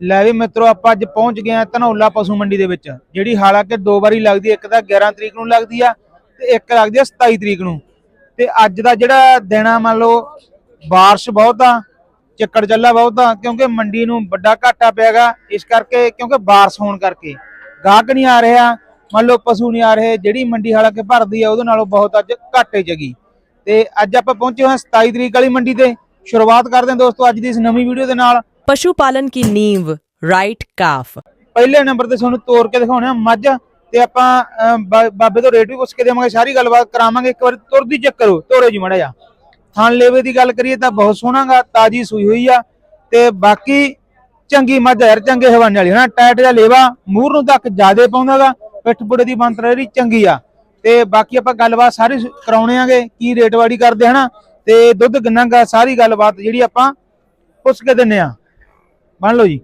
ਲੈ ਵੀ ਮਿੱਤਰੋ ਆਪਾਂ ਅੱਜ ਪਹੁੰਚ ਗਏ ਆ ਧਨੌਲਾ ਪਸ਼ੂ ਮੰਡੀ ਦੇ ਵਿੱਚ ਜਿਹੜੀ ਹਾਲਾਂਕਿ ਦੋ ਵਾਰੀ ਲੱਗਦੀ ਹੈ, ਇੱਕ ਤਾਂ 11 ਤਰੀਕ ਨੂੰ ਲੱਗਦੀ ਆ ਤੇ ਇੱਕ ਲੱਗਦੀ ਆ 27 ਤਰੀਕ ਨੂੰ। ਤੇ ਅੱਜ ਦਾ ਜਿਹੜਾ ਦਿਨ ਆ ਮੰਨ ਲਓ ਬਾਰਿਸ਼ ਬਹੁਤ ਆ ਚੱਕੜ ਚੱਲਾ ਬਹੁਤ ਆ ਕਿਉਂਕਿ ਮੰਡੀ ਨੂੰ ਵੱਡਾ ਘਾਟਾ ਪਿਆਗਾ ਇਸ ਕਰਕੇ ਕਿਉਂਕਿ ਬਾਰਿਸ਼ ਹੋਣ ਕਰਕੇ। ਗਾਹਕ ਨਹੀਂ ਆ ਰਿਹਾ ਮੰਨ ਲਓ ਪਸ਼ੂ ਨਹੀਂ ਆ ਰਹੇ ਜਿਹੜੀ ਮੰਡੀ ਹਾਲਾਂਕਿ ਭਰਦੀ ਆ ਉਹਦੇ ਨਾਲੋਂ ਬਹੁਤ ਅੱਜ ਘਾਟੇ ਜਗੀ ਤੇ ਅੱਜ ਆਪਾਂ ਪਹੁੰਚੇ ਹੋਏ 27 ਤਰੀਕ ਵਾਲੀ ਮੰਡੀ ਤੇ। ਸ਼ੁਰੂਆਤ ਕਰਦੇ ਹਾਂ ਦੋਸਤੋ ਅੱਜ ਦੀ ਇਸ ਨਵੀਂ ਵੀਡੀਓ ਦੇ ਨਾਲ। ਪਸ਼ੂ ਪਾਲਨ ਕੀ ਨੀਂਵ? ਰਾਈਟ ਕਾਫ ਪਹਿਲੇ ਨੰਬਰ ਤੇ ਤੁਹਾਨੂੰ ਤੋੜ ਕੇ ਦਿਖਾਉਣੇ ਮੱਝ, ਤੇ ਆਪਾਂ ਬਾਬੇ ਤੋਂ ਰੇਟ ਵੀ ਪੁੱਛ ਕੇ ਦੇਵਾਂਗੇ, ਸਾਰੀ ਗੱਲਬਾਤ ਕਰਾਵਾਂਗੇ, ਇੱਕ ਵਾਰ ਤੁਰਦੀ ਚੱਕਰ ਹੋ ਤੋਰੋ ਜੀ ਮੜਾ ਜਾ ਥਾਂ ਲੇਵੇ ਦੀ ਗੱਲ ਕਰੀਏ ਤਾਂ ਬਹੁਤ ਸੋਹਣਾਗਾ ਤਾਜੀ ਸੂਈ ਹੋਈ ਆ, ਤੇ ਬਾਕੀ ਚੰਗੀ ਮੱਝ ਆ ਚੰਗੇ ਹਵਾਨੇ ਵਾਲੀ, ਹਨਾ? ਟਾਇਟ ਜਿਹਾ ਲੇਵਾ ਮੂਹਰ ਨੂੰ ਤੱਕ ਜਿਆਦੇ ਪਾਉਂਦਾਗਾ ਪਿੱਠ ਬੁੜੇ ਦੀ ਬੰਤਰ ਜਿਹੜੀ ਚੰਗੀ ਆ। ਤੇ ਬਾਕੀ ਆਪਾਂ ਗੱਲਬਾਤ ਸਾਰੀ ਸੁ- ਕਰਾਉਣੇ ਆਗੇ, ਕੀ ਰੇਟ ਵਾੜੀ ਕਰਦੇ, ਹਨਾ? ਤੇ ਦੁੱਧ ਕਿੰਨਾ ਗਾ, ਸਾਰੀ ਗੱਲਬਾਤ ਜਿਹੜੀ ਆਪਾਂ ਪੁੱਛ ਕੇ ਦਿੰਨੇ ਆ। ਮੰਨ ਲਓ ਜੀ।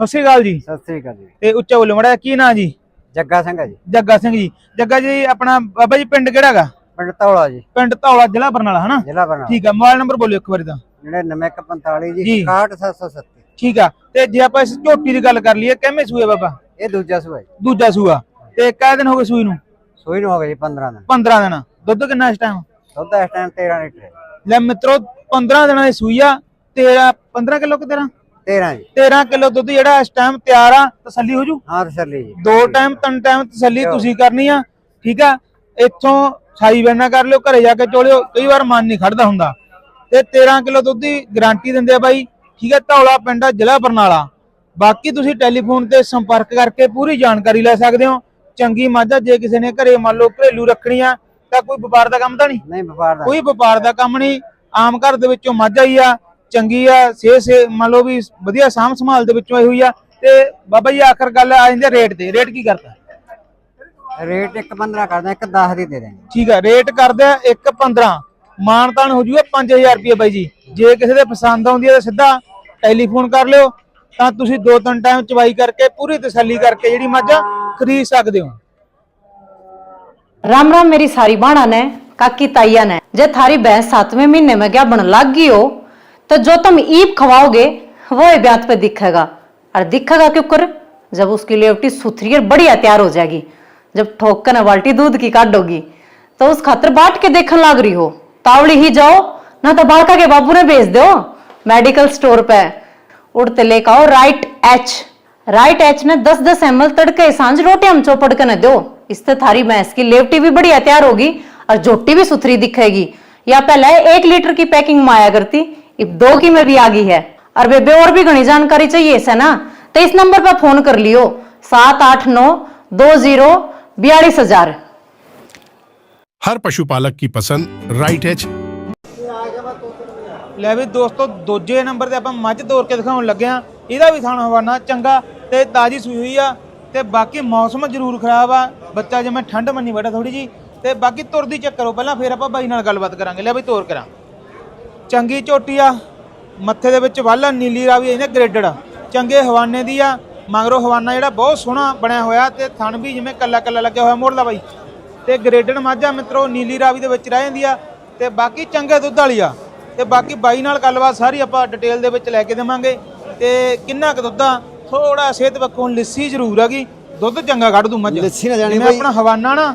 ਸਤਿ ਸ਼੍ਰੀ ਅਕਾਲ ਜੀ। ਸਤਿ ਸ੍ਰੀ ਅਕਾਲ ਜੀ। ਤੇ ਉੱਚਾ ਬੋਲੋ ਮੜਾ ਕੀ ਨਾਂ ਜੀ? ਜੱਗਾ ਸਿੰਘ ਆ ਜੀ। ਜੱਗਾ ਸਿੰਘ ਜੀ। ਜੱਗਾ ਜੀ ਆਪਣਾ ਬਾਬਾ ਜੀ ਪਿੰਡ ਕਿਹੜਾ ਹੈਗਾ? ਪਿੰਡ ਧੌਲਾ ਜੀ। ਪਿੰਡ ਧੌਲਾ ਜ਼ਿਲ੍ਹਾ ਬਰਨਾਲਾ ਹਨਾ? ਜ਼ਿਲ੍ਹਾ ਬਰਨਾਲਾ। ਠੀਕ ਆ ਮੋਬਾਈਲ ਨੰਬਰ ਬੋਲਿਓ ਇੱਕ ਵਾਰੀ ਤਾਂ। 9945 ਜੀ। ਜੀ। 61737 ਠੀਕ ਆ ਤੇ ਜੇ ਆਪਾਂ ਇਸ ਝੋਟੀ ਦੀ ਗੱਲ ਕਰ ਲਈਏ ਕਿੰਨੇ ਸੂਏ ਬਾਬਾ? ਇਹ ਦੂਜਾ ਸੂਆ ਜੀ। ਦੂਜਾ ਸੂਆ। ਤੇ ਕਿੰਨੇ ਦਿਨ ਹੋ ਗਏ ਸੂਈ ਨੂੰ? ਸੂਈ ਨੂੰ ਹੋ ਗਈ ਜੀ 15 ਦਿਨ। 15 ਦਿਨ। ਦੁੱਧ ਕਿੰਨਾ ਇਸ ਟਾਈਮ ਦੁੱਧ ਇਸ ਟਾਈਮ 13 ਲੀਟਰ ਹੈ। ਲੈ ਮਿੱਤਰੋ 15 ਦਿਨਾਂ ਦੀ ਸੂਈ ਆ। ਤੇਰਾ 15 ਕਿਲੋ ਕਿ ਤੇਰਾ? 13 ਜੀ। 13 ਕਿਲੋ ਦੁੱਧ ਜਿਹੜਾ ਇਸ ਟਾਈਮ ਤਿਆਰ ਆ ਤਸੱਲੀ ਹੋ ਜੂ? ਹਾਂ ਤਸੱਲੀ ਜੀ। ਦੋ ਟਾਈਮ ਤਿੰਨ ਟਾਈਮ ਤਸੱਲੀ ਤੁਸੀਂ ਕਰਨੀ ਆ ਠੀਕ ਆ? ਇੱਥੋਂ ਸਾਈ ਬੈਨਾ ਕਰ ਲਿਓ ਘਰੇ ਜਾ ਕੇ ਚੋਲਿਓ ਕਈ ਵਾਰ ਮਨ ਨਹੀਂ ਖੜਦਾ ਹੁੰਦਾ। ਤੇ 13 ਕਿਲੋ ਦੁੱਧ ਦੀ ਗਾਰੰਟੀ ਦਿੰਦੇ ਆ ਬਾਈ ਠੀਕ ਆ? ਧੌਲਾ ਪਿੰਡ ਜ਼ਿਲ੍ਹਾ ਬਰਨਾਲਾ। ਬਾਕੀ ਤੁਸੀਂ ਟੈਲੀਫੋਨ ਤੇ ਸੰਪਰਕ ਕਰਕੇ ਪੂਰੀ ਜਾਣਕਾਰੀ ਲੈ ਸਕਦੇ ਹੋ। ਚੰਗੀ ਮੱਝ ਜੇ ਕਿਸੇ ਨੇ ਘਰੇ ਮੰਨ ਲਓ ਘਰੇਲੂ ਰੱਖਣੀ ਆ ਤਾਂ ਕੋਈ ਵਪਾਰ ਦਾ ਕੰਮ ਤਾਂ ਨਹੀਂ? ਨਹੀਂ ਵਪਾਰ ਦਾ ਕੋਈ ਵਪਾਰ ਦਾ ਕੰਮ ਨਹੀਂ। ਆਮ ਘਰ ਦੇ ਵਿੱਚੋਂ ਮੱਝ ਆਈ ਆ ਚੰਗੀ ਆ ਸੇ ਸੇ ਮੰਨ ਲਓ ਵੀ ਵਧੀਆ ਸਾਂਭ ਸੰਭਾਲ ਦੇ ਵਿੱਚੋਂ ਆਈ ਹੋਈ ਆ ਤੇ ਬਾਬਾ ਜੀ ਆਖਰ ਗੱਲ ਆ ਜਾਂਦੀ ਰੇਟ ਤੇ ਰੇਟ ਕੀ ਕਰਦਾ ਰੇਟ ਇੱਕ 15 ਕਰਦਾ ਇੱਕ 10 ਦੀ ਦੇ ਦੇਂਗੇ ਠੀਕ ਆ ਰੇਟ ਕਰਦੇ ਆ 1.15 ਮਾਨਤਾਨ ਹੋ ਜੂਗਾ 5000 ਰੁਪਏ ਬਾਈ ਜੀ ਜੇ ਕਿਸੇ ਦੇ ਪਸੰਦ ਆਉਂਦੀ ਹੈ ਤਾਂ ਸਿੱਧਾ ਟੈਲੀਫੋਨ ਕਰ ਲਿਓ ਤਾਂ ਤੁਸੀਂ ਦੋ ਤਿੰਨ ਟਾਈਮ ਚਵਾਈ ਕਰਕੇ ਪੂਰੀ ਤਸੱਲੀ ਕਰਕੇ ਜਿਹੜੀ ਮੱਝ ਆ, ਖਰੀਦ ਸਕਦੇ ਹੋ राम राम मेरी सारी बाणा ने काकी ताइया ने जे थारी भैंस सातवें महीने में क्या बन लाग गई हो तो जो तुम ईप खवाओगे, वो ब्यात पे दिखेगा। और दिखेगा क्यों कर? जब उसकी लेवटी सुथरी और बढ़िया तैयार हो जाएगी, जब ठोक कर न बाल्टी दूध की काटोगी तो उस खातर बाट के देखने लाग रही हो। तावड़ी ही जाओ, ना तो बालका के बाबू ने भेज दो। मेडिकल स्टोर पे। उड़ते लेकर आओ राइट एच राइट एच ने दस दस एम एल तड़के साँझ रोटी हम चौपड़ के न दो। इससे थारी भैंस की लेवटी भी बढ़िया तैयार होगी और जोटी भी सुथरी दिखेगी। या पहले एक लीटर की पैकिंग माया करती। अब दो की में भी आ गई है और बेबे और भी घनी जानकारी चाहिए इसे ना तो इस नंबर पर फोन कर लियो सात आठ नौ दो जीरो बयालीस हजार हर पशुपालक की पसंद राइट एच ਲੈ ਵੀ ਦੋਸਤੋ ਦੂਜੇ ਨੰਬਰ ਤੇ ਆਪਾਂ ਮੱਝ ਤੋੜ ਕੇ ਦਿਖਾਉਣ ਲੱਗੇ ਆ ਇਹਦਾ ਵੀ ਥਾਣਾ ਹਵਾਨਾ ਚੰਗਾ ਤੇ ਤਾਜੀ ਸੂਈ ਹੋਈ ਆ ਤੇ ਬਾਕੀ ਮੌਸਮ ਜ਼ਰੂਰ ਖਰਾਬ ਆ ਬੱਚਾ ਜਿਵੇਂ ਠੰਡ ਮੰਨੀ ਬੈਠਾ ਥੋੜੀ ਜੀ ਤੇ ਬਾਕੀ ਤੁਰਦੀ ਚੈੱਕ ਕਰੋ ਪਹਿਲਾਂ ਫਿਰ ਆਪਾਂ ਬਾਈ ਨਾਲ ਗੱਲਬਾਤ ਕਰਾਂਗੇ ਲੈ ਬਈ ਤੋਰ ਕਰਾਂ ਚੰਗੀ ਝੋਟੀ ਆ ਮੱਥੇ ਦੇ ਵਿੱਚ ਵਾਲਾ ਨੀਲੀ ਰਾਵੀ ਇਹਨੇ ਗ੍ਰੇਡਡ ਚੰਗੇ ਹਵਾਨੇ ਦੀ ਆ ਮਗਰੋਂ ਹਵਾਨਾ ਜਿਹੜਾ ਬਹੁਤ ਸੋਹਣਾ ਬਣਿਆ ਹੋਇਆ ਤੇ ਥਣ ਵੀ ਜਿਵੇਂ ਕੱਲਾ ਕੱਲਾ ਲੱਗਿਆ ਹੋਇਆ ਮੋੜਲਾ ਬਾਈ। ਤੇ ਗ੍ਰੇਡਡ ਮੱਝ ਮਿੱਤਰੋ ਨੀਲੀ ਰਾਵੀ ਦੇ ਵਿੱਚ ਰਹਿ ਜਾਂਦੀ ਆ ਤੇ ਬਾਕੀ ਚੰਗੇ ਦੁੱਧ ਵਾਲੀ ਆ। ਤੇ ਬਾਕੀ ਬਾਈ ਨਾਲ ਗੱਲਬਾਤ ਸਾਰੀ ਆਪਾਂ ਡਿਟੇਲ ਦੇ ਵਿੱਚ ਲੈ ਕੇ ਦੇਵਾਂਗੇ। ਤੇ ਕਿੰਨਾ ਕੁ ਦੁੱਧ ਆ ਥੋੜਾ ਸਿਹਤ ਪੱਖੋਂ ਲਿੱਸੀ ਜ਼ਰੂਰ ਹੈਗੀ ਦੁੱਧ ਚੰਗਾ ਕੱਢ ਦੂ ਮੱਝ। ਲੱਸੀ ਨਾ ਜਾਣੀ ਬਾਈ। ਆਪਣਾ ਹਵਾਨਾ ਨਾ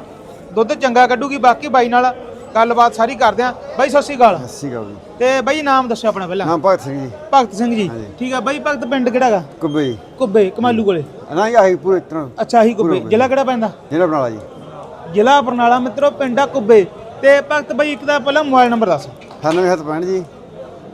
ਦੁੱਧ ਚੰਗਾ ਕੱਢੂਗੀ ਬਾਕੀ ਬਾਈ ਨਾਲ। ਗੱਲਬਾਤ ਸਾਰੀ ਕਰਦੇ ਆ। ਬਾਈ ਸਤਿ ਸ਼੍ਰੀ ਅਕਾਲ। ਸੱਸੀ ਗਾ ਜੀ। ਤੇ ਬਾਈ ਨਾਮ ਦੱਸੋ ਆਪਣਾ ਪਹਿਲਾਂ। ਨਾਮ ਭਗਤ ਸਿੰਘ ਜੀ। ਭਗਤ ਸਿੰਘ ਜੀ। ਠੀਕ ਆ ਬਾਈ ਭਗਤ ਪਿੰਡ ਕਿਹੜਾ ਹੈਗਾ? ਕੁੱਬੇ ਕੁੱਬੇ ਕਮਾਲੂ ਕੋਲੇ। ਨਾ ਆਹੀ ਪੂਰੇ ਤਰ੍ਹਾਂ ਅੱਛਾ ਹੀ ਕੁੱਬੇ। ਜ਼ਿਲ੍ਹਾ ਕਿਹੜਾ ਪੈਂਦਾ? ਜਿਹੜਾ ਬਨਾਲਾ ਜੀ। ਜ਼ਿਲ੍ਹਾ ਬਰਨਾਲਾ ਮਿੱਤਰੋ ਪਿੰਡਾ ਕੁੱਬੇ। ਤੇ ਭਗਤ ਬਾਈ ਇੱਕ ਦਾ ਪਹਿਲਾਂ ਮੋਬਾਈਲ ਨੰਬਰ ਦੱਸ। 9765 ਜੀ।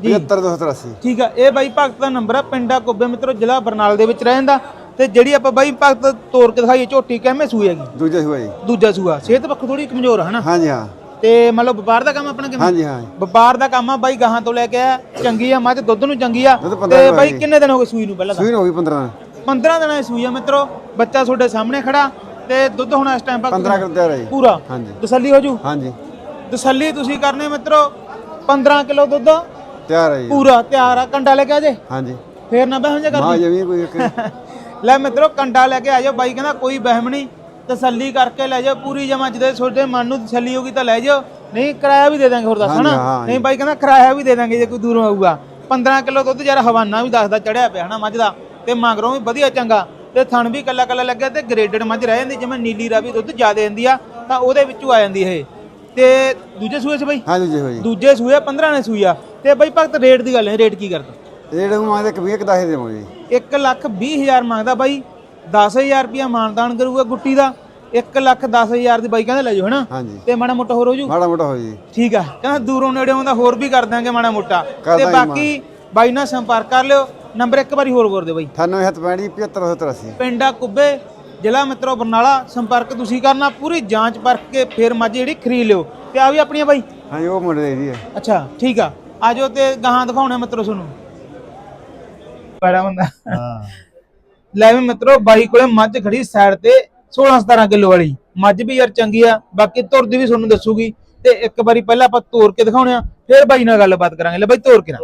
ਜੀ। 75283 ਠੀਕ ਆ ਇਹ ਬਾਈ ਭਗਤ ਦਾ ਨੰਬਰ ਆ ਪਿੰਡਾ ਕੁੱਬੇ। ਮਿੱਤਰੋ ਜ਼ਿਲ੍ਹਾ ਬਰਨਾਲਾ ਦੇ ਵਿੱਚ ਰਹਿੰਦਾ। ਤੇ ਜਿਹੜੀ ਆਪਾਂ ਬਾਈ ਭਗਤ ਤੋਰ ਕੇ ਦਿਖਾਈਏ ਝੋਟੀ ਕਿਵੇਂ ਸੂਈ ਹੈਗੀ? ਦੂਜਾ ਸੂਆ ਜੀ। ਦੂਜਾ ਸੂਆ। ਸਿਹਤ ਪੱਖੋਂ ਥੋੜੀ ਕਮਜ਼ੋਰ ਆ ਹਨਾ? ਹਾਂਜੀ ਹਾਂ। ਤੇ ਮਤਲਬ ਵਪਾਰ ਦਾ ਕੰਮ ਆਪਣਾ ਕਿਵੇਂ? ਹਾਂਜੀ ਹਾਂ। ਵਪਾਰ ਦਾ ਕੰਮ ਆ ਬਾਈ ਗਾਹਾਂ ਤੋਂ ਲੈ ਕੇ ਆਇਆ ਚੰਗੀ ਆ ਮੱਝ ਦੁੱਧ ਨੂੰ ਚੰਗੀ ਆ। ਦੁੱਧ ਪੰਦਰਾਂ ਤੇ ਕਿਲੋ ਬਾਈ। ਕਿੰਨੇ ਦਿਨ ਹੋ ਗਏ ਸੂਈ ਨੂੰ ਪਹਿਲਾਂ ਤਾਂ ਸੂਈ ਨੂੰ ਹੋ ਗਈ 15 15 ਦਿਨਾਂ ਦੀ ਸੂਈ ਆ ਮਿੱਤਰੋ ਬੱਚਾ ਤੁਹਾਡੇ ਸਾਹਮਣੇ ਖੜਾ ਤੇ ਦੁੱਧ ਹੁਣ ਇਸ ਟਾਈਮ 15 ਕਿਲੋ ਤਿਆਰ ਹੈ ਜੀ। ਪੂਰਾ? ਹਾਂਜੀ। ਤਸੱਲੀ ਹੋ ਜੂ? ਹਾਂਜੀ। ਤਸੱਲੀ ਤੁਸੀਂ ਕਰਨੇ ਮਿੱਤਰੋ 15 ਕਿਲੋ ਦੁੱਧ। ਤਿਆਰ ਹੈ ਜੀ। ਪੂਰਾ ਤਿਆਰ ਆ ਕੰਡਾ ਲੈ ਕੇ ਆ ਜੇ? ਹਾਂਜੀ। ਫੇਰ ਨਾ ਬਹਿਮ ਜੇ ਮਾਂ ਕਰਦੀ। ਜਮੀ ਕੋਈ ਇੱਕ। ਲੈ ਮਿੱਤਰੋ ਕੰਡਾ ਲੈ ਕੇ ਆ ਜਾਓ ਬਾਈ ਕਹਿੰਦਾ ਕੋਈ ਬਹਿਮ ਨਹੀਂ। ਤਸੱਲੀ ਕਰਕੇ ਲੈ ਜਾਓ ਪੂਰੀ ਜਮਾ ਜਿਹਦੇ ਤੁਹਾਡੇ ਮਨ ਨੂੰ ਤਸੱਲੀ ਹੋਗੀ ਤਾਂ ਲੈ ਜਾਓ। ਨਹੀਂ ਕਿਰਾਇਆ ਵੀ ਦੇ ਦਾਂਗੇ ਹੋਰ ਦੱਸ ਹਨਾ? ਹਾਂ, ਨਹੀਂ ਬਾਈ ਕਹਿੰਦਾ ਕਿਰਾਇਆ ਵੀ ਦੇ ਦਾਂਗੇ ਜੇ ਕੋਈ ਦੂਰੋਂ ਆਊਗਾ। 15 ਕਿਲੋ ਦੁੱਧ ਯਾਰ ਹਵਾਨਾ ਵੀ ਦੱਸਦਾ ਚੜਿਆ ਪਿਆ ਹਨਾ ਮੱਝ ਦਾ। ਤੇ ਮਗਰੋਂ ਵੀ ਵਧੀਆ ਚੰਗਾ। ਤੇ ਥਣ ਵੀ ਕੱਲਾ ਕੱਲਾ ਲੱਗਿਆ ਤੇ ਗ੍ਰੇਡਡ ਮੱਝ ਰਹਿ ਜਾਂਦੀ ਜਿਵੇਂ ਨੀਲੀ ਰਾਵੀ ਦੁੱਧ ਜ਼ਿਆਦਾ ਦਿੰਦੀ ਆ ਤਾਂ ਉਹਦੇ ਵਿੱਚੋਂ ਆ ਜਾਂਦੀ ਇਹ। ਤੇ ਦੂਜੇ ਸੂਏ ਸੀ ਬਈ? ਹਾਂਜੀ ਜੀ ਹੋਈ ਦੂਜੇ ਸੂਏ 15 ਨੇ ਸੂਈ ਆ। ਤੇ ਬਈ ਭਗਤ ਰੇਟ ਦੀ ਗੱਲ ਹੈ ਰੇਟ ਕੀ ਕਰਦਾ? ਰੇਟ ਨੂੰ ਮੰਗਦੇ ਕਬੀਰ ਕਦਾਹੇ ਦੇਵੋ ਜੀ। 1 ਲੱਖ 20 ਹਜ਼ਾਰ ਮੰਗਦਾ ਬਾਈ। 10000 ਰੁਪਿਆ ਮਾਨਦਾਨ ਕਰੂਗਾ ਗੁੱਟੀ ਦਾ 1 ਲੱਖ 10000 ਦੀ ਬਾਈ ਕਹਿੰਦੇ ਲੈ ਜਾਓ ਹਨਾ? ਹਾਂਜੀ। ਤੇ ਮਾੜਾ ਮੋਟਾ ਹੋਰ ਹੋ ਜੂ? ਮਾੜਾ ਮੋਟਾ ਹੋਈ ਜੀ। ਠੀਕ ਆ ਕਹਿੰਦਾ ਦੂਰੋਂ ਨੇੜੇੋਂ ਦਾ ਹੋਰ ਵੀ ਕਰ ਦਾਂਗੇ ਮਾੜਾ ਮੋਟਾ। ਕਰ ਤੇ ਦਾਂਗੇ ਬਾਕੀ ਬਾਈ ਨਾਲ ਸੰਪਰਕ ਕਰ ਲਿਓ ਨੰਬਰ ਇੱਕ ਵਾਰੀ ਹੋਰ ਬੋਲ ਦਿਓ ਬਾਈ। 97 75 ਪਿੰਡਾ ਕੁੱਬੇ ਜ਼ਿਲ੍ਹਾ ਮਿੱਤਰੋ ਬਰਨਾਲਾ ਸੰਪਰਕ ਤੁਸੀਂ ਕਰਨਾ ਪੂਰੀ ਜਾਂਚ ਪਰਖ ਕੇ ਫਿਰ ਮੱਝ ਜਿਹੜੀ ਖਰੀਦ ਲਿਓ। ਤੇ ਆ ਵੀ ਆਪਣੀਆਂ ਬਾਈ? ਹਾਂਜੀ ਉਹ ਮੁੰਡੇ ਦੀ ਹੈ। ਅੱਛਾ ਠੀਕ ਆ। ਆਜੋ ਤੇ ਗਾਹਾਂ ਦਿਖਾਉਣੇ ਮਿੱਤਰੋ ਤੁਹਾਨੂੰ। ਬੜਾ ਬੰਦਾ ਲੈ ਵੀ ਮਿੱਤਰੋ ਬਾਈ ਕੋਲੇ ਮੱਝ ਖੜੀ ਸਾਈਡ ਤੇ 16 17 ਕਿਲੋ ਵਾਲੀ। ਮੱਝ ਵੀ ਯਾਰ ਚੰਗੀ ਆ ਬਾਕੀ ਤੁਰਦੀ ਵੀ ਤੁਹਾਨੂੰ ਦੱਸੂਗੀ। ਤੇ ਇੱਕ ਵਾਰੀ ਪਹਿਲਾਂ ਆਪਾਂ ਤੋੜ ਕੇ ਦਿਖਾਉਣੇ ਆ ਫਿਰ ਬਾਈ ਨਾਲ ਗੱਲਬਾਤ ਕਰਾਂਗੇ। ਲੈ ਬਾਈ ਤੋੜ ਕੇ ਨਾ।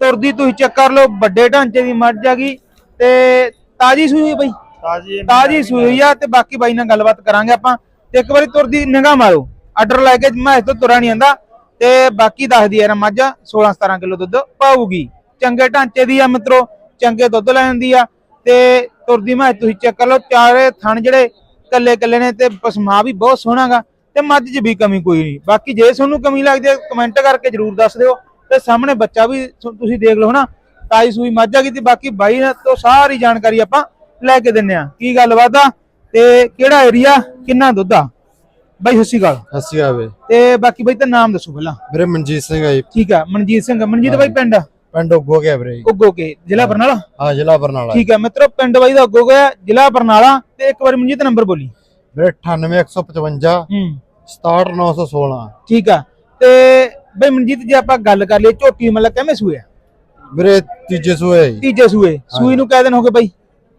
ਤੁਰਦੀ ਤੁਸੀਂ ਚੈੱਕ ਕਰ ਲਓ ਵੱਡੇ ਢਾਂਚੇ ਦੀ ਮੱਝ ਆ ਗਈ ਤੇ ਤਾਜੀ ਸੂਈ ਹੋਈ ਬਾਈ? ਤਾਜੀ ਤਾਜੀ ਸੂਈ ਹੋਈ ਆ ਤੇ ਬਾਕੀ ਬਾਈ ਨਾਲ ਗੱਲਬਾਤ ਕਰਾਂਗੇ ਆਪਾਂ। ਤੇ ਇੱਕ ਵਾਰੀ ਤੁਰਦੀ ਨਿਗਾਹ ਮਾਰੋ ਆਰਡਰ ਲੈ ਕੇ ਮੈਂ ਇਸ ਤੋਂ ਤੁਰਾ ਨਹੀਂ ਆਂਦਾ ਤੇ ਬਾਕੀ ਦੱਸਦੀ ਯਾਰ ਮੱਝ 16 17 ਕਿਲੋ ਦੁੱਧ ਪਾਊਗੀ। ਚੰਗੇ ਢਾਂਚੇ ਦੀ ਆ ਮਿੱਤਰੋ ਚੰਗੇ ਦੁੱਧ ਲੈ ਜਾਂਦੀ ਆ। ਤੇ ਤੁਰਦੀ ਮੈਂ ਤੁਸੀਂ ਚੈੱਕ ਕਰ ਲਓ ਚਾਰੇ ਥਣ ਜਿਹੜੇ ਕੱਲੇ ਕੱਲੇ ਨੇ ਤੇ ਪਸਮਾ ਵੀ ਬਹੁਤ ਸੋਹਣਾਗਾ ਤੇ ਮੱਝ 'ਚ ਵੀ ਕਮੀ ਕੋਈ ਨਹੀਂ। ਬਾਕੀ ਜੇ ਤੁਹਾਨੂੰ ਕਮੀ ਲੱਗਦੀ ਹੈ ਕਮੈਂਟ ਕਰਕੇ ਜਰੂਰ ਦੱਸ ਦਿਓ ਤੇ ਸਾਹਮਣੇ ਬੱਚਾ ਵੀ ਤੁਸੀਂ ਦੇਖ ਲਓ ਹਨਾ ਤਾਈ ਸੂਈ ਮੱਝ ਆ ਗਈ ਤੇ ਬਾਕੀ ਬਾਈ ਤੋਂ ਸਾਰੀ ਜਾਣਕਾਰੀ ਆਪਾਂ ਲੈ ਕੇ ਦਿੰਨੇ ਆ ਕੀ ਗੱਲਬਾਤ ਆ? ਤੇ ਕਿਹੜਾ ਏਰੀਆ ਕਿੰਨਾ ਦੁੱਧ ਆ? ਬਾਈ ਸ਼੍ਰੀ ਅਕਾਲ। ਅਸੀਂ ਆਵੇ ਤੇ ਬਾਕੀ ਬਾਈ ਤਾਂ ਨਾਮ ਦੱਸੋ ਪਹਿਲਾਂ। ਵੀਰੇ ਮਨਜੀਤ ਸਿੰਘ ਆਈ ਠੀਕ ਆ ਮਨਜੀਤ ਸਿੰਘ ਮਨਜੀਤ ਬਾਈ ਪਿੰਡ ਪਿੰਡ ਉੱਗੋ ਗਿਆ ਵੀਰੇ ਉੱਗੋ ਕੇ ਜ਼ਿਲ੍ਹਾ ਬਰਨਾਲਾ? ਹਾਂ ਜ਼ਿਲ੍ਹਾ ਬਰਨਾਲਾ ਠੀਕ ਆ ਮਿੱਤਰੋ ਪਿੰਡ ਬਾਈ ਦਾ ਉੱਗੋ ਗਿਆ ਜ਼ਿਲ੍ਹਾ ਬਰਨਾਲਾ ਤੇ ਇੱਕ ਵਾਰ ਮਨਜੀਤ ਨੰਬਰ ਬੋਲੀ। ਵੀਰੇ 98155 ਹੂੰ। 67916 ਠੀਕ ਆ ਤੇ ਬਈ ਮਨਜੀਤ ਜੇ ਆਪਾਂ ਗੱਲ ਕਰ ਲਈਏ ਝੋਟੀ ਮਤਲਬ ਕਿਵੇਂ ਸੂਏ ਆ? ਵੀਰੇ ਤੀਜੇ ਸੂਏ ਤੀਜੇ ਸੂਏ ਸੂਈ ਨੂੰ ਕਿਹ ਦਿਨ ਹੋ ਗਏ ਬਾਈ?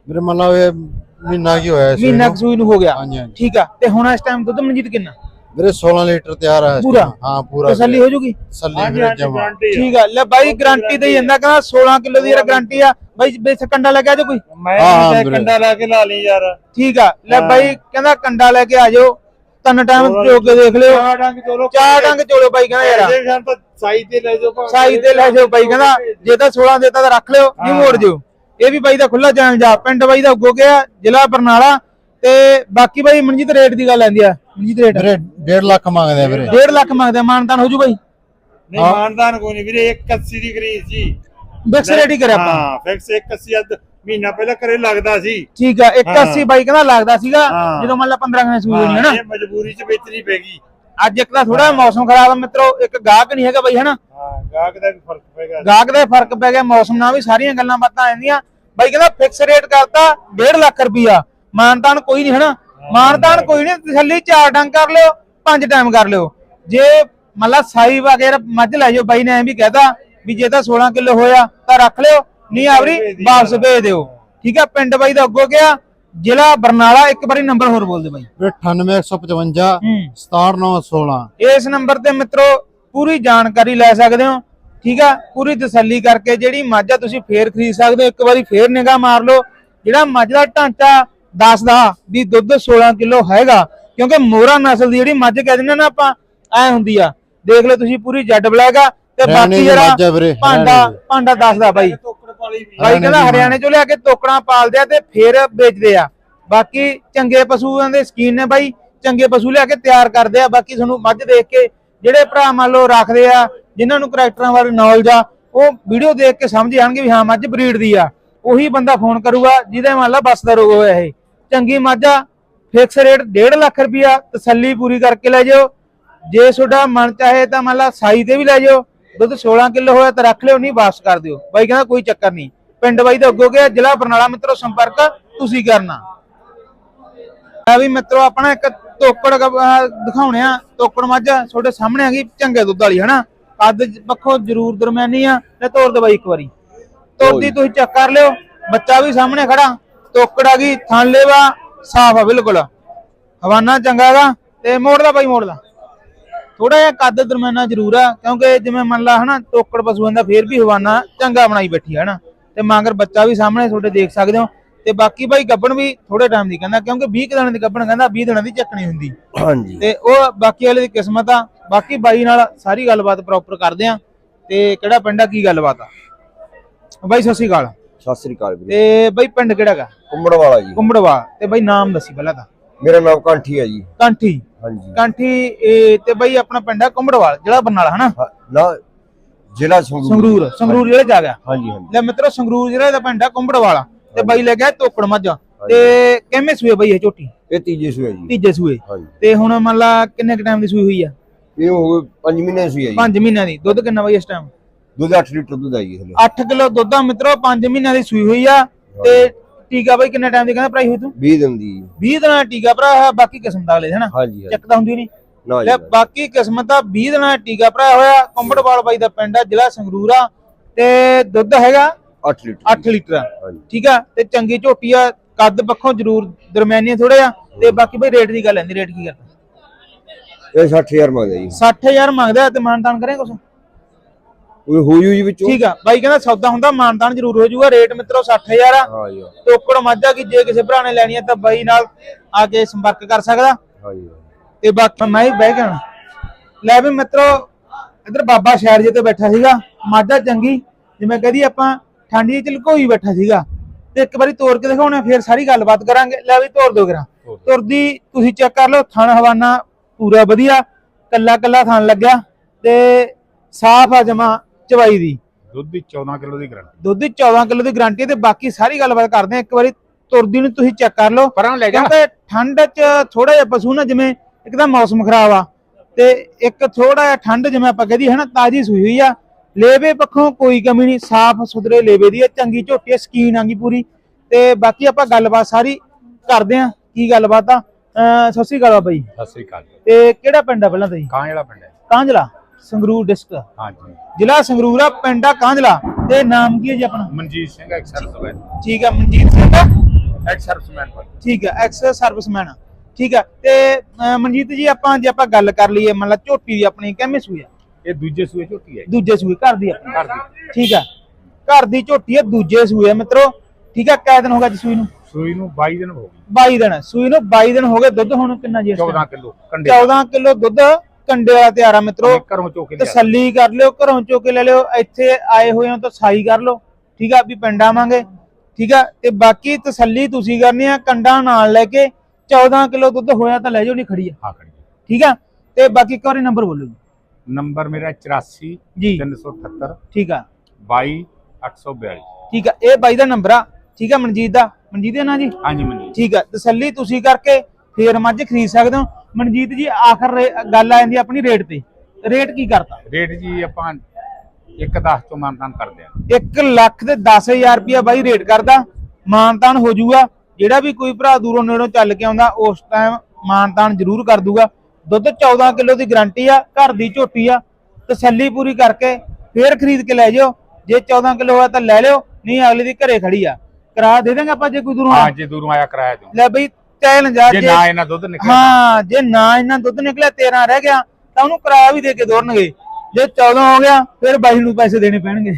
ਵੀਰੇ ਮੰਨ ਲਓ ਇਹ ਮਹੀਨਾ ਕੀ ਹੋਇਆ ਇਸ ਮਹੀਨਾ ਕੁ ਸੂਈ ਨੂੰ ਹੋ ਗਿਆ। ਹਾਂਜੀ ਹਾਂਜੀ। ਠੀਕ ਆ ਤੇ ਹੁਣ ਇਸ ਟਾਈਮ ਦੁੱਧ ਮਨਜੀਤ ਕਿੰਨਾ? ਵੀਰੇ 16 ਲੀਟਰ ਤਿਆਰ ਹੈ ਇਸ ਪੂਰਾ? time। ਹਾਂ ਪੂਰਾ ਤਸੱਲੀ ਹੋ ਜੂਗੀ? ਤਸੱਲੀ ਵੀਰੇ ਜਮਾ। ਠੀਕ ਆ ਲੈ ਬਾਈ ਗਾਰੰਟੀ ਦੇ ਜਾਂਦਾ ਕਹਿੰਦਾ 16 ਕਿਲੋ ਦੀ ਗਾਰੰਟੀ ਆ। ਬਾਈ ਬੇਸ ਕੰਡਾ ਲੱਗਿਆ ਜੇ ਕੋਈ? ਹਾਂ ਹਾਂ ਵੀਰੇ। ਲਾ ਕੇ ਲਾ ਲਈ ਯਾਰ। ਠੀਕ ਆ ਲੈ ਬਾਈ ਕਹਿੰਦਾ ਕੰਡਾ ਲੈ ਕੇ ਆ ਜਾਓ। ਤਿੰਨ ਟਾਈਮ ਚੋ ਕੇ ਦੇਖ ਲਿਓ। ਚਾਰ ਡੰਗ ਚੋਲੋ ਚਾਰ ਡੰਗ ਚੋਲੋ ਬਾਈ ਕਹਿੰਦਾ ਯਾਰ। ਇਹਦੇ ਖਾਨ ਤਾਂ ਸਾਈ ਤੇ ਲੈ ਜਾਓ ਭਾਵੇਂ। ਸਾਈ ਤੇ ਲੈ ਜਾਓ ਬਾਈ ਕਹਿੰਦਾ। ਜੇ ਤਾਂ 16 ਦੇਤਾ ਤਾਂ ਰੱਖ ਲਿਓ ਨਹੀਂ ਮੋੜ ਜਿਓ। ਇਹ ਵੀ ਬਾਈ ਦਾ ਖੁੱਲਾ ਜਾਣ ਜਾ ਪਿੰਡ ਬਾਈ ਦਾ ਉੱਗੋ ਗਿਆ ਜ਼ਿਲ੍ਹਾ ਬਰਨਾਲਾ। ਤੇ ਬਾਕੀ ਬਾਈ ਮਨਜੀਤ ਰੇਟ ਦੀ ਗੱਲ ਆਂਦੀ ਆ। ਮਨਜੀਤ ਰੇਟ। ਵੀਰੇ 1.5 ਲੱਖ ਮੰਗਦੇ ਆ ਵੀਰੇ। 1.5 ਲੱਖ ਮੰਗਦੇ ਆ, ਮਾਨਤਾਨ ਹੋ ਜੂ ਬਾਈ? ਨਹੀਂ ਮਾਨਦਾਨ ਕੋਈ ਨਹੀਂ ਵੀਰੇ 81 ਦੀ ਖਰੀਦ ਸੀ। ਬਿਕਸ ਰੇਟ ਹੀ ਕਰਿਆ ਆਪਾਂ। ਹਾਂ ਫਿਕਸ 81 ਅੱਧ ਮਹੀਨਾ ਪਹਿਲਾਂ ਕਰੇ ਲੱਗਦਾ ਸੀ। ਠੀਕ ਆ 81 ਬਾਈ ਕਹਿੰਦਾ ਲੱਗਦਾ ਸੀਗਾ ਹਾਂ। ਜਦੋਂ ਮੰਨ ਲਾ 15 ਗਣੇ ਸੂਈ ਹੋਣੀ ਹੈ ਨਾ ਇਹ ਮਜਬੂਰੀ ਚ ਵੇਚਣੀ ਪੈਗੀ ਅੱਜ ਇੱਕ ਤਾਂ ਥੋੜਾ ਮੌਸਮ ਖਰਾਬ ਆ ਮਿੱਤਰੋ ਇੱਕ ਗਾਹਕ ਨਹੀਂ ਹੈਗਾ ਬਾਈ ਹਨਾ। ਹਾਂ ਗਾਹਕ ਦਾ ਵੀ ਫ਼ਰਕ ਪੈਗਾ ਗਾਹਕ ਦਾ ਫ਼ਰਕ ਪੈ ਗਿਆ ਮੌਸਮ ਨਾਲ ਵੀ ਸਾਰੀਆਂ ਗੱਲਾਂ ਬਾਤਾਂ ਆਉਂਦੀਆਂ ਬਾਈ ਕਹਿੰਦਾ ਫਿਕਸ ਰੇਟ ਕਰਤਾ 1.5 ਲੱਖ ਰੁਪਈਆ। ਮਾਨਤਾਨ ਕੋਈ ਨਹੀਂ ਹਨਾ? ਮਾਨਤਾਨ ਕੋਈ ਨਹੀਂ ਤਸੱਲੀ ਚਾਰ ਡੰਗ ਕਰ ਲਿਓ ਪੰਜ ਟਾਈਮ ਕਰ ਲਿਓ। ਜੇ ਮੰਨ ਲਾ ਸਾਈ ਵਗੈਰਾ ਮੱਝ ਲੈ ਜਾਓ ਬਾਈ ਨੇ ਐਂ ਵੀ ਕਹਿਤਾ ਵੀ ਜੇ ਤਾਂ 16 ਕਿਲੋ ਹੋਇਆ ਤਾਂ ਰੱਖ ਲਿਓ ਨਹੀਂ ਆਵਰੀ ਵਾਪਸ ਭੇਜ ਦਿਓ। ਠੀਕ ਆ ਪਿੰਡ ਬਾਈ ਦਾ ਅੱਗੋ ਗਿਆ ਜ਼ਿਲ੍ਹਾ ਬਰਨਾਲਾ ਇੱਕ ਵਾਰੀ ਨੰਬਰ ਹੋਰ ਬੋਲ ਦੇ ਬਾਈ। ਵੀਰੇ 98155 ਹੂੰ। 67916 ਇਸ ਨੰਬਰ ਤੇ ਮਿੱਤਰੋ ਪੂਰੀ ਜਾਣਕਾਰੀ ਲੈ ਸਕਦੇ ਹੋ। ਠੀਕ ਆ ਪੂਰੀ ਤਸੱਲੀ ਕਰਕੇ ਜਿਹੜੀ ਮੱਝ ਆ ਤੁਸੀਂ ਫੇਰ ਖਰੀਦ ਸਕਦੇ ਹੋ। ਇੱਕ ਵਾਰੀ ਫੇਰ ਨਿਗਾਹ ਮਾਰ ਲਓ। ਜਿਹੜਾ ਮੱਝ ਦਾ ਢਾਂਚਾ ਦੱਸਦਾ ਵੀ ਦੁੱਧ 16 ਕਿਲੋ ਹੈਗਾ ਕਿਉਂਕਿ ਮੋਹਰਾ ਨਸਲ ਦੀ ਜਿਹੜੀ ਮੱਝ ਕਹਿ ਦਿੰਦੇ ਨਾ ਆਪਾਂ ਐ ਹੁੰਦੀ ਆ। ਦੇਖ ਲਓ ਤੁਸੀਂ ਪੂਰੀ ਜੱਡ ਬਲੈਕ ਆ ਤੇ ਬਾਕੀ ਜਿਹੜਾ ਭਾਂਡਾ। ਭਾਂਡਾ ਦੱਸਦਾ ਬਾਈ। ਬਾਈ ਕਹਿੰਦਾ ਹਰਿਆਣੇ ਚੋਂ ਲਿਆ ਕੇ ਤੋਕੜਾਂ ਪਾਲਦੇ ਆ ਤੇ ਫੇਰ ਵੇਚਦੇ ਆ। ਬਾਕੀ ਚੰਗੇ ਪਸ਼ੂਆਂ ਦੇ ਸਕੀਨ ਨੇ ਬਾਈ ਚੰਗੇ ਪਸ਼ੂ ਲਿਆ ਕੇ ਤਿਆਰ ਕਰਦੇ ਆ। ਬਾਕੀ ਤੁਹਾਨੂੰ ਮੱਝ ਦੇਖ ਕੇ ਜਿਹੜੇ ਭਰਾ ਮੰਨ ਲਓ ਰੱਖਦੇ ਆ ਜਿਨ੍ਹਾਂ ਨੂੰ ਕਰੈਕਟਰਾਂ ਬਾਰੇ ਨੌਲੇਜ ਆ ਉਹ ਵੀਡੀਓ ਦੇਖ ਕੇ ਸਮਝ ਜਾਣਗੇ ਵੀ ਹਾਂ ਮੱਝ ਬਰੀਡ ਦੀ ਆ। ਉਹੀ ਬੰਦਾ ਫੋਨ ਕਰੂਗਾ ਜਿਹਦੇ ਮੰਨ ਲਾ ਬੱਸ ਦਾ ਰੋਗ ਹੋਇਆ ਇਹ। ਚੰਗੀ ਮੱਝ ਫਿਕਸ ਰੇਟ 1.5 ਲੱਖ ਰੁਪਿਆ ਤਸੱਲੀ ਪੂਰੀ ਕਰਕੇ ਲੈ ਜਾਓ। ਜੇ ਤੁਹਾਡਾ ਮਨ ਚਾਹੇ ਤਾਂ ਮੰਨ ਲਾ ਸਾਈ ਤੇ ਵੀ ਲੈ ਜਾਓ ਦੁੱਧ 16 ਕਿਲੋ ਹੋਇਆ ਤਾਂ ਰੱਖ ਲਿਓ ਨਹੀਂ ਵਾਪਸ ਕਰ ਦਿਓ। ਬਾਈ ਕਹਿੰਦਾ ਕੋਈ ਚੱਕਰ ਨਹੀਂ। ਪਿੰਡ ਬਾਈ ਦਾ ਅੱਗੋ ਗਿਆ ਜ਼ਿਲ੍ਹਾ ਬਰਨਾਲਾ ਮਿੱਤਰੋ ਸੰਪਰਕ ਤੁਸੀਂ ਕਰਨਾ। ਆ ਵੀ ਮਿੱਤਰੋ ਆਪਣਾ ਇੱਕ ਤੋਕੜ ਦਿਖਾਉਣੇ ਆ। ਤੋਕੜ ਮੱਝ ਤੁਹਾਡੇ ਸਾਹਮਣੇ ਆ ਗਈ ਚੰਗੇ ਦੁੱਧ ਵਾਲੀ ਹਨਾ? ਕੱਦ ਪੱਖੋਂ ਜ਼ਰੂਰ ਦਰਮਿਆਨੀ ਆ ਤੇ ਤੋਰ ਦੇ ਬਾਈ ਇੱਕ ਵਾਰੀ। ਤੋਰਦੀ ਤੁਸੀਂ ਚੈੱਕ ਕਰ ਲਿਓ। ਬੱਚਾ ਵੀ ਸਾਹਮਣੇ ਖੜਾ। ਤੋਕੜ ਆ ਗਈ ਥਣ ਲੇਵਾ ਸਾਫ਼ ਆ ਬਿਲਕੁਲ। ਹਵਾਨਾ ਚੰਗਾ ਗਾ ਤੇ ਮੋੜਦਾ ਬਾਈ ਮੋੜਦਾ ਥੋੜਾ ਜਿਹਾ ਕੱਦ ਦਰਮਿਆਨਾ ਜ਼ਰੂਰ ਆ ਕਿਉਂਕਿ ਜਿਵੇਂ ਮੰਨ ਲਾ ਹਨਾ ਤੋਕੜ ਪਸ਼ੂਆਂ ਦਾ ਫੇਰ ਵੀ ਹਵਾਨਾ ਚੰਗਾ ਬਣਾਈ ਬੈਠੀ ਹੈ ਹਨਾ। ਤੇ ਮਾਂਗਰ ਬੱਚਾ ਵੀ ਸਾਹਮਣੇ ਤੁਹਾਡੇ ਦੇਖ ਸਕਦੇ ਹੋ। ਤੇ ਬਾਕੀ ਬਾਈ ਗੱਬਣ ਵੀ ਥੋੜੇ ਟਾਈਮ ਦੀ ਕਹਿੰਦਾ ਕਿਉਂਕਿ 20 ਕੁ ਦਿਨਾਂ ਦੀ ਗੱਬਣ ਕਹਿੰਦਾ 20 ਦਿਨਾਂ ਦੀ ਚੱਕਣੀ ਹੁੰਦੀ। ਹਾਂਜੀ। ਤੇ ਉਹ ਬਾਕੀ ਵਾਲੇ ਦੀ ਕਿਸਮਤ ਆ। ਬਾਕੀ ਬਾਈ ਨਾਲ ਸਾਰੀ ਗੱਲਬਾਤ ਪ੍ਰੋਪਰ ਕਰਦੇ ਆ। ਤੇ ਕਿਹੜਾ ਪਿੰਡ ਆ ਕੀ ਗੱਲਬਾਤ ਆ? ਬਾਈ ਸਤਿ ਸ਼੍ਰੀ ਅਕਾਲ। ਸਤਿ ਸ੍ਰੀ ਅਕਾਲ ਵੀਰੇ। ਤੇ ਬਾਈ ਪਿੰਡ ਕਿਹੜਾ ਗਾ ਕੁੰਮੜ ਵਾਲਾ ਜੀ। ਕੁੰਬੜਵਾ ਤੇ ਬਾਈ ਨਾਮ ਦੱਸੀ ਪਹਿਲਾਂ ਤਾਂ। ਮੇਰਾ ਨਾਮ ਕੰਠੀ ਹੈ ਜੀ। ਕਾਂਠੀ। ਹਾਂਜੀ। ਕਾਂਠੀ ਇਹ ਤੇ ਬਾਈ ਆਪਣਾ ਪਿੰਡ ਆ ਕੁੰਬੜਵਾਲ ਜਿਹੜਾ ਬਰਨਾਲਾ ਹਨਾ? ਹਾਂ, ਨਾ ਜ਼ਿਲ੍ਹਾ ਸੰਗਰੂਰ। ਸੰਗਰੂਰ ਚ ਆ ਗਿਆ। ਹਾਂਜੀ ਹਾਂਜੀ। ਲੈ ਮਿੱਤਰੋ ਸੰਗਰੂਰ ਜ਼ਿਲ੍ਹੇ ਦਾ ਪਿੰਡ ਆ ਕੁੰਬੜਵਾਲਾ। ਤੇ ਬਾਈ ਲੈ ਗਿਆ ਤੋਕੜ ਮੱਝ। ਤੇ ਕਿੰਨੇ ਸੂਏ ਬਾਈ ਇਹ ਝੋਟੀ? ਇਹ ਤੀਜੇ ਸੂਏ ਜੀ। ਤੀਜੇ ਸੂਏ। ਤੇ ਹੁਣ ਮੰਨ ਲਾ ਕਿੰਨੇ ਕ ਟਾਈਮ ਦੀ ਸੂਈ ਹੋਈ ਆ? ਇਹ ਹੋ ਗਏ 5 ਮਹੀਨੇ ਸੂਈ ਹੈ ਜੀ। 5 ਮਹੀਨਿਆਂ ਦੀ। ਦੁੱਧ ਕਿੰਨਾ ਬਾਈ ਇਸ ਟਾਈਮ ਦੁੱਧ 8 ਲੀਟਰ ਦੁੱਧ ਆਈ ਹਲੇ। 8 ਕਿਲੋ ਦੁੱਧ ਆ ਮਿੱਤਰੋ 5 ਮਹੀਨਿਆਂ ਦੀ ਸੂਈ ਹੋਈ ਆ। ਤੇ ਟੀਕਾ ਬਾਈ ਕਿੰਨੇ ਟਾਈਮ ਦੀ ਕਹਿੰਦਾ ਭਰਾਈ ਹੋਈ ਤੂੰ? 20 ਦਿਨ ਦੀ। 20 ਦਿਨਾਂ ਦਾ ਟੀਕਾ ਭਰਾ ਬਾਕੀ ਕਿਸਮ ਦਾ ਅਗਲੇ ਹਨਾ? ਹਾਂਜੀ ਹਾਂਜੀ। ਚੱਕ ਤਾਂ ਹੁੰਦੀ ਨਹੀਂ। ਲੈ ਬਾਕੀ ਕਿਸਮਤ ਦਾ 20 ਦਿਨਾਂ ਦਾ ਟੀਕਾ ਭਰਾ ਹੋਇਆ ਕੰਬੜਵਾਲ ਬਾਈ ਦਾ ਪਿੰਡ ਆ ਜ਼ਿਲ੍ਹਾ ਸੰਗਰੂਰ ਆ। ਤੇ ਦੁੱਧ ਹੈਗਾ 8 ਲੀਟਰ। 8 ਲੀਟਰ ਠੀਕ ਆ? ਤੇ ਚੰਗੀ ਝੋਟੀ ਆ ਕੱਦ ਪੱਖੋਂ ਜ਼ਰੂਰ ਦਰਮਿਆਨੀ ਥੋੜੇ ਆ। ਤੇ ਬਾਕੀ ਬਈ ਰੇਟ ਦੀ ਗੱਲ ਆਂਦੀ ਰੇਟ ਕੀ ਕਰਦਾ ਇਹ 60000 ਮੰਗਦਾ ਜੀ। 60000 ਮੰਗਦਾ ਤੇ ਮਾਨਤਾਨ ਕਰੇ ਕੁਛ? ਉਹ ਹੋ ਜੂ ਜੀ ਵਿੱਚੋਂ। ਠੀਕ ਆ। ਬਾਈ ਕਹਿੰਦਾ ਸੌਦਾ ਹੁੰਦਾ ਮਾਨਤਾਨ ਜ਼ਰੂਰ ਹੋ ਜਾਊਗਾ ਰੇਟ ਮਿੱਤਰੋ 60000 ਆ। ਹਾਂ ਜੀ ਹਾਂ, ਟੋਕੜ ਮਾਝਾ ਕੀ ਜੇ ਕਿਸੇ ਭਰਾ ਨੇ ਲੈਣੀ ਆ ਤਾਂ ਬਾਈ ਨਾਲ ਆ ਕੇ ਸੰਪਰਕ ਕਰ ਸਕਦਾ। ਹਾਂ ਜੀ ਹਾਂ। ਤੇ ਬਾਕੀ ਮੈਂ ਹੀ ਬਹਿ ਗਿਆ। ਹੁਣ। ਲੈ ਵੀ ਮਿੱਤਰੋ ਇਧਰ ਬਾਬਾ ਸ਼ਹਿਰ ਜੇ ਤੇ ਬੈਠਾ ਸੀਗਾ। ਮਾਝਾ ਚੰਗੀ ਜਿਵੇਂ ਕਹਦੀ ਆਪਾਂ ਠੰਡੀ ਚ ਲੁਕੋਈ ਬੈਠਾ ਸੀਗਾ। ਤੇ ਇੱਕ ਵਾਰੀ ਤੋੜ ਕੇ ਦਿਖਾਉਣਾ ਫਿਰ ਸਾਰੀ ਗੱਲਬਾਤ ਕਰਾਂਗੇ। ਲੈ ਵੀ ਤੋੜ ਦੋ ਕਰਾਂ ਤੁਰਦੀ ਤੁਸੀਂ ਚੈੱਕ ਕਰ ਲਓ ਥਣ ਹਵਾਨਾ ਪੂਰਾ ਵਧੀਆ। ਕੱਲਾ ਕੱਲਾ ਥਣ ਲੱਗਿਆ। ਤੇ ਸਾਫ਼ ਆ ਜਮਾ। ਚਵਾਈ ਦੀ। ਦੁੱਧ ਦੀ 14 ਕਿਲੋ ਦੀ ਗਰੰਟੀ। ਦੁੱਧ ਦੀ 14 ਕਿਲੋ ਦੀ ਗਾਰੰਟੀ ਤੇ ਬਾਕੀ ਸਾਰੀ ਗੱਲਬਾਤ ਕਰਦੇ ਆ ਇੱਕ ਵਾਰੀ ਤੁਰਦੀ ਨੂੰ ਤੁਸੀਂ ਚੈੱਕ ਕਰ ਲਓ। ਪਰਾਂ ਲੈ ਕਿਉਂਕਿ ਠੰਡ 'ਚ ਥੋੜਾ ਜਿਹਾ ਪਸ਼ੂ ਨਾ ਜਿਵੇਂ ਇੱਕ ਤਾਂ ਮੌਸਮ ਖਰਾਬ ਆ ਤੇ ਇੱਕ ਥੋੜਾ ਜਿਹਾ ਠੰਡ ਜਿਵੇਂ ਆਪਾਂ ਕਹਦੀ ਹੈ ਨਾ ਤਾਜੀ ਸੂਈ ਹੋਈ ਆ। ਲੇਵੇ ਪੱਖੋਂ ਕੋਈ ਕਮੀ ਨਹੀਂ ਸਾਫ਼ ਸੁਥਰੇ ਲੇਵੇ ਦੀ ਹੈ ਚੰਗੀ ਝੋਟੀ ਸਕੀਨ ਆਂਗੀ ਪੂਰੀ। ਤੇ ਬਾਕੀ ਆਪਾਂ ਗੱਲਬਾਤ ਸਾਰੀ ਕਰਦੇ ਆ ਕੀ ਗੱਲਬਾਤ ਆ। ਅਹ ਸਤਿ ਸ਼੍ਰੀ ਅਕਾਲ ਬਾਬਾ ਜੀ। ਸਤਿ ਸ੍ਰੀ ਅਕਾਲ। ਜੀ ਤੇ ਕਿਹੜਾ ਪਿੰਡ ਆ ਪਹਿਲਾਂ ਤਾਂ ਜੀ? ਕਾਂ ਜਿਹੜਾ ਪਿੰਡ ਹੈ। ਕਾਂਝਲਾ ਸੰਗਰੂਰ ਡਿਸਟ੍ਰਿਕਟ ਹਾਂਜੀ। ਜ਼ਿਲ੍ਹਾ ਸੰਗਰੂਰ ਆ ਪਿੰਡ ਆ ਕਾਂਝਲਾ ਤੇ ਨਾਮ ਕੀ ਹੈ ਜੀ ਆਪਣਾ? ਮਨਜੀਤ ਸਿੰਘ ਐਕਸ ਸਰਵਿਸਮੈਨ ਠੀਕ ਆ ਮਨਜੀਤ ਸਿੰਘ ਐਕਸ ਸਰਵਿਸਮੈਨ ਠੀਕ ਹੈ ਐਕਸ ਸਰਵਿਸਮੈਨ ਠੀਕ ਹੈ ਤੇ ਅਹ ਮਨਜੀਤ ਜੀ ਆਪਾਂ ਜੇ ਆਪਾਂ ਗੱਲ ਕਰ ਲਈਏ ਮੰਨ ਲਾ ਝੋਟੀ ਦੀ ਆਪਣੀ ਕਿਵੇਂ ਸੂਈ ਆ? ਇਹ ਦੂਜੇ ਸੂਏ ਝੋਟੀ ਹੈ ਦੂਜੇ ਸੂਏ ਘਰ ਦੀ ਆਪਣੀ ਘਰ ਦੀ। ਠੀਕ ਹੈ ਘਰ ਦੀ ਝੋਟੀ ਹੈ ਦੂਜੇ ਸੂਏ ਆ ਮਿੱਤਰੋ। ਠੀਕ ਹੈ ਕਿੰਨੇ ਦਿਨ ਹੋ ਗਿਆ ਜੀ ਸੂਈ ਨੂੰ? ਸੂਈ ਨੂੰ 22 ਦਿਨ ਹੋ ਗਏ। 22 ਦਿਨ ਸੂਈ ਨੂੰ 22 ਦਿਨ ਹੋ ਗਏ ਦੁੱਧ ਹੁਣ ਕਿੰਨਾ ਜੀ ਇਸ time? 14 ਕਿਲੋ ਕੰਡੇ। 14 ਕਿਲੋ ਦੁੱਧ ਕੰਡੇ ਵਾਲਾ ਤਿਆਰ ਆ ਮਿੱਤਰੋ। ਘਰੋਂ ਚੋ ਕੇ ਲਿਆ ਤਸੱਲੀ ਕਰ ਲਿਓ ਘਰੋਂ ਚੋ ਕੇ ਲੈ ਲਿਓ ਇੱਥੇ ਆਏ ਹੋਏ ਹੋ ਤਾਂ ਸਾਈ ਕਰ ਲਓ ਠੀਕ ਆ ਵੀ ਪਿੰਡ ਆਵਾਂਗੇ ਠੀਕ ਆ ਤੇ ਬਾਕੀ ਤਸੱਲੀ ਤੁਸੀਂ ਕਰਨੀ ਆ ਕੰਡਾ ਨਾਲ ਲੈ ਕੇ 14 ਕਿਲੋ ਦੁੱਧ ਹੋਇਆ ਤਾਂ ਲੈ ਜਾਓ ਨਹੀਂ ਖੜੀ ਆ। ਹਾਂ ਖੜੀ ਠੀਕ ਆ ਤੇ ਬਾਕੀ ਇੱਕ ਵਾਰੀ ਨੰਬਰ ਬੋਲੋ ਜੀ। ਨੰਬਰ ਮੇਰਾ 84 ਜੀ। 378 ਠੀਕ ਆ। 22 842 ਠੀਕ ਆ ਇਹ ਬਾਈ ਦਾ ਨੰਬਰ ਆ ਠੀਕ ਆ ਮਨਜੀਤ ਦਾ। ਮਨਜੀਤ ਦੇ ਨਾਂ ਜੀ? ਹਾਂਜੀ ਮਨਜੀਤ। ਠੀਕ ਆ ਤਸੱਲੀ ਤੁਸੀਂ ਕਰਕੇ ਫੇਰ ਮੱਝ ਖਰੀਦ ਸਕਦੇ ਹੋ। ਮਨਜੀਤ ਜੀ ਆਖਰ ਰੇ- ਗੱਲ ਆ ਜਾਂਦੀ ਆਪਣੀ ਰੇਟ ਤੇ। ਰੇਟ ਕੀ ਕਰਤਾ? ਰੇਟ ਜੀ ਆਪਾਂ 110 ਤੋਂ ਮਾਨਤਾਨ ਕਰਦੇ ਆ। 1 ਲੱਖ ਤੇ 10000 ਰੁਪਇਆ ਬਾਈ ਰੇਟ ਕਰਦਾ। ਮਾਨਤਾਨ ਹੋ ਜਾਊਗਾ। ਜਿਹੜਾ ਵੀ ਕੋਈ ਭਰਾ ਦੂਰੋਂ ਨੇੜੋਂ ਚੱਲ ਕੇ ਆਉਂਦਾ ਉਸ ਟਾਈਮ ਮਾਨਤਾਨ ਜ਼ਰੂਰ ਕਰ ਦੂਗਾ। ਦੁੱਧ 14 ਕਿਲੋ ਦੀ ਗਾਰੰਟੀ ਆ ਘਰ ਦੀ ਝੋਟੀ ਆ। ਤਸੱਲੀ ਪੂਰੀ ਕਰਕੇ ਫੇਰ ਖਰੀਦ ਕੇ ਲੈ ਜਾਓ ਜੇ 14 ਕਿਲੋ ਹੋਇਆ ਤਾਂ ਲੈ ਲਿਓ ਨਹੀਂ ਅਗਲੇ ਦੀ ਘਰੇ ਖੜੀ ਆ। ਕਰਾ ਦੇ ਦਾਂਗੇ ਆਪਾਂ ਜੇ ਕੋਈ ਦੂਰੋਂ ਹਾਂ ਆਇਆ। ਜੇ ਦੂਰੋਂ ਆਇਆ ਕਰਾਇਆ ਤੂੰ ਲੈ ਬਈ ਆ ਜੇ ਜੇ ਨਾ ਇਹਨਾਂ ਦੁੱਧ ਨਿਕਲਿਆ ਹਾਂ ਜੇ ਨਾ ਇਹਨਾਂ ਦੁੱਧ ਨਿਕਲਿਆ 13 ਰਹਿ ਗਿਆ ਤਾਂ ਉਹਨੂੰ ਕਿਰਾਇਆ ਵੀ ਦੇ ਕੇ ਦੋਰਨਗੇ ਜੇ 14 ਹੋ ਗਿਆ ਫਿਰ ਬਾਈ ਨੂੰ ਪੈਸੇ ਦੇਣੇ ਪੈਣਗੇ।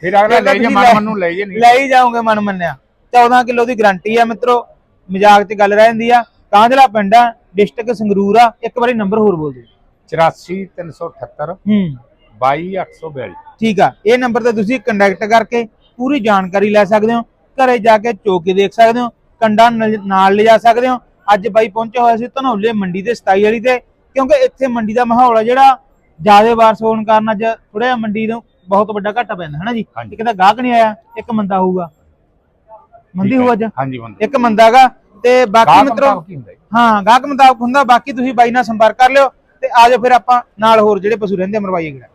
ਫਿਰ ਅਗਲਾ ਲੈ ਜਾ ਮਨ ਮਨ ਨੂੰ ਲੈ ਜੇ ਨਹੀਂ। ਲੈ ਹੀ ਜਾਓਗੇ ਮਨ ਮੰਨਿਆ 14 ਕਿਲੋ ਦੀ ਗਾਰੰਟੀ ਆ ਮਿੱਤਰੋ ਮਜ਼ਾਕ 'ਚ ਗੱਲ ਰਹਿ ਜਾਂਦੀ ਆ। ਕਾਂਝਲਾ ਪਿੰਡ ਆ ਡਿਸਟ੍ਰਿਕਟ ਸੰਗਰੂਰ ਆ ਇੱਕ ਵਾਰੀ ਨੰਬਰ ਹੋਰ ਬੋਲ ਦਿਓ। 84 378 ਹੂੰ। 22 842 ਠੀਕ ਆ ਇਹ ਨੰਬਰ ਤੇ ਤੁਸੀਂ ਕੰਟੈਕਟ ਕਰਕੇ ਪੂਰੀ ਜਾਣਕਾਰੀ ਲੈ ਸਕਦੇ ਹੋ ਘਰੇ ਜਾ ਕੇ ਚੋ ਕੇ ਦੇਖ ਸਕਦੇ ਹੋ ਕੰਡਾ ਨਲ- ਲਿਜਾ ਸਕਦੇ ਹੋ। ਅੱਜ ਬਾਈ ਪਹੁੰਚਿਆ ਹੋਇਆ ਸੀ ਧਨੌਲੇ ਮੰਡੀ ਦੇ 27 ਵਾਲੀ ਤੇ ਕਿਉਂਕਿ ਇੱਥੇ ਮੰਡੀ ਦਾ ਮਾਹੌਲ ਆ ਜਿਹੜਾ ਜਿਆਦੇ ਵਾਰਸ ਹੋਣ ਕਾਰਨ ਅੱਜ ਥੋੜਾ ਜਿਹਾ ਮੰਡੀ ਨੂੰ ਬਹੁਤ ਵੱਡਾ ਘਾਟਾ ਪੈਂਦਾ ਹੈ ਨਾ ਜੀ। ਇੱਕ ਤਾਂ ਗਾਹਕ ਨਹੀਂ ਆਇਆ ਇੱਕ ਮੰਦਾ ਹੋਊਗਾ। ਮੰਦੀ ਹੋਊ ਅੱਜ? ਹਾਂਜੀ ਬੰਦੇ ਇੱਕ ਮੰਦਾਗਾ ਤੇ ਬਾਕੀ ਮਿੱਤਰੋ ਹੀ ਗਾਹਕ ਮੁਤਾਬਕ ਹੁੰਦਾ ਬਾਕੀ ਤੁਸੀਂ ਬਾਈ ਨਾਲ ਸੰਪਰਕ ਕਰ ਲਿਓ ਤੇ ਆਜੋ ਫਿਰ ਆਪਾਂ ਨਾਲ ਹੋਰ ਜਿਹੜੇ ਪਸ਼ੂ ਰਹਿੰਦੇ ਮਰਵਾਈਏ ਗੇੜਾ